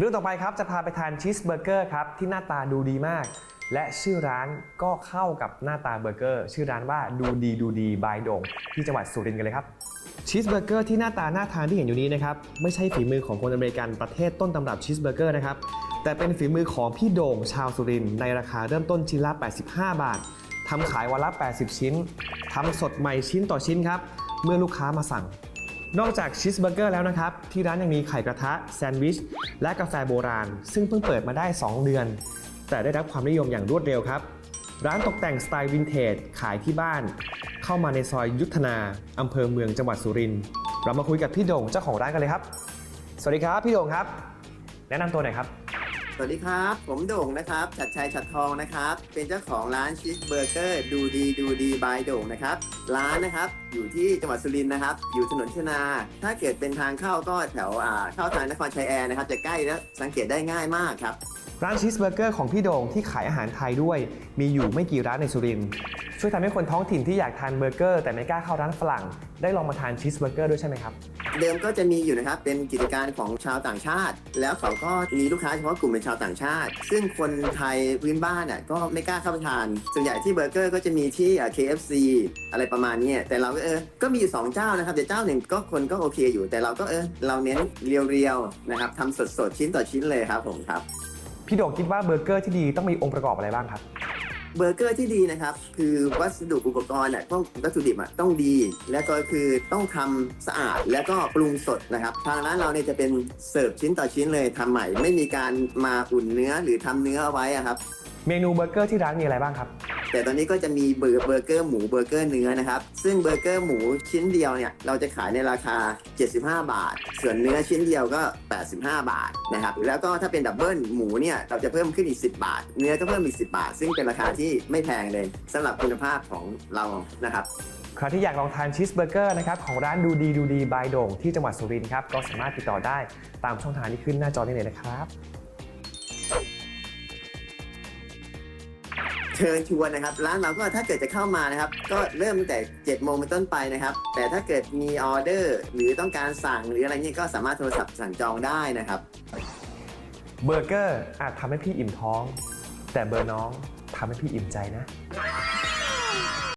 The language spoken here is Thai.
เรื่องต่อไปครับจะพาไปทานชีสเบอร์เกอร์ครับที่หน้าตาดูดีมาก และชื่อร้านก็เข้ากับหน้าตาเบอร์เกอร์ชื่อร้านว่าดูดีดูดีบายโด่งที่จังหวัดสุรินทร์กันเลยครับชีสเบอร์เกอร์ที่หน้าตาน่าทานที่เห็นอยู่นี้นะครับไม่ใช่ฝีมือของคนอเมริกันประเทศต้นตำรับชีสเบอร์เกอร์นะครับแต่เป็นฝีมือของพี่โด่งชาวสุรินทร์ในราคาเริ่มต้นชิ้นละ 85 บาททำขายวันละ 80 ชิ้นทำสดใหม่ชิ้นต่อชิ้นครับเมื่อลูกค้ามาสั่ง นอกจากชีสเบอร์เกอร์แล้วนะครับ ที่ร้านยังมีไข่กระทะแซนด์วิช และกาแฟโบราณ ซึ่งเพิ่งเปิดมาได้ 2 เดือน แต่ได้รับความนิยมอย่างรวดเร็วครับ ร้านตกแต่งสไตล์วินเทจขายที่บ้าน เข้ามาในซอยยุทธนาอำเภอเมืองจังหวัดสุรินทร์เรามาคุยกับพี่โด่งเจ้าของร้านกันเลยครับ สวัสดีครับพี่โด่งครับ แนะนำตัวหน่อยครับ สวัสดีครับ ผมโด่งนะครับ ชัดชัยชัดทองนะครับ เป็นเจ้าของร้านชีสเบอร์เกอร์ดูดีดูดีบายโด่งนะครับ ร้านนะครับอยู่ที่จังหวัดสุรินทร์นะครับ อยู่ถนนชนา ถ้าเกิดเป็นทางเข้าก็แถวอ่าเข้าทางนครชัยแอร์นะครับ จะใกล้และสังเกตได้ง่ายมากครับ ร้านชีสเบอร์เกอร์ของพี่โด่งที่ขายอาหารไทยด้วย มีอยู่ไม่กี่ร้านในสุรินทร์ช่วยทำให้คนท้องถิ่นที่อยากทานเบอร์เกอร์ แต่ไม่กล้าเข้าร้านฝรั่ง ได้ลองมาทานชีสเบอร์เกอร์ด้วยใช่ไหมครับ เดิมก็จะมีอยู่นะครับ เป็นกิจการของชาวต่างชาติ แล้วเขาก็มีลูกค้าเฉพาะกลุ่มเป็นชาวต่างชาติ ซึ่งคนไทยพื้นบ้านน่ะก็ไม่กล้าเข้าไปทาน ส่วนใหญ่ที่เบอร์เกอร์ก็จะมีที่ KFC อะไรประมาณนี้แต่เราก็เออ ก็มีอยู่สองเจ้านะครับแต่เจ้าหนึ่งก็คนก็โอเคอยู่ แต่เราก็เออ เราเน้นเรียวๆนะครับทำสดๆชิ้นต่อชิ้นเลยครับผมครับ พี่โด่งคิดว่าเบอร์เกอร์ที่ดีต้องมีองค์ประกอบอะไรบ้างครับ เบอร์เกอร์ที่ดีนะครับ คือวัสดุอุปกรณ์อะต้องวัตถุดิบอะต้องดี และก็คือต้องทำสะอาดแล้วก็ปรุงสดนะครับ ทางร้านเราเนี่ยจะเป็นเสิร์ฟชิ้นต่อชิ้นเลยทำใหม่ ไม่มีการมาอุ่นเนื้อหรือทำเนื้อเอาไว้อะครับ เมนูเบอร์เกอร์ที่ร้านมีอะไรบ้างครับ แต่ตอนนี้ก็จะมีเบอร์เบอร์เกอร์หมูเบอร์เกอร์เนื้อนะครับ ซึ่งเบอร์เกอร์หมูชิ้นเดียวเนี่ยเราจะขายในราคา 75 บาท ส่วนเนื้อชิ้นเดียวก็ 85 บาทนะครับ แล้วก็ถ้าเป็นดับเบิลหมูเนี่ยเราจะเพิ่มขึ้นอีก 10 บาท เนื้อก็เพิ่มอีก 10 บาท ซึ่งเป็นราคาที่ไม่แพงเลยสำหรับคุณภาพของเรานะครับ ใครที่อยากลองทานชีสเบอร์เกอร์นะครับของร้านดูดีดูดีบายโด่งที่จังหวัดสุรินทร์ครับก็สามารถติดต่อได้ตามช่องทางที่ขึ้นหน้าจอนี้เลยนะครับ เชิญชวนนะครับ ร้านเราก็ถ้าเกิดจะเข้ามานะครับ ก็เริ่มตั้งแต่7โมงเป็นต้นไปนะครับ แต่ถ้าเกิดมีออเดอร์ หรือต้องการสั่งหรืออะไรเงี้ยก็สามารถโทรศัพท์สั่งจองได้นะครับ เบอร์เกอร์อาจทำให้พี่อิ่มท้อง แต่เบอร์น้องทำให้พี่อิ่มใจนะ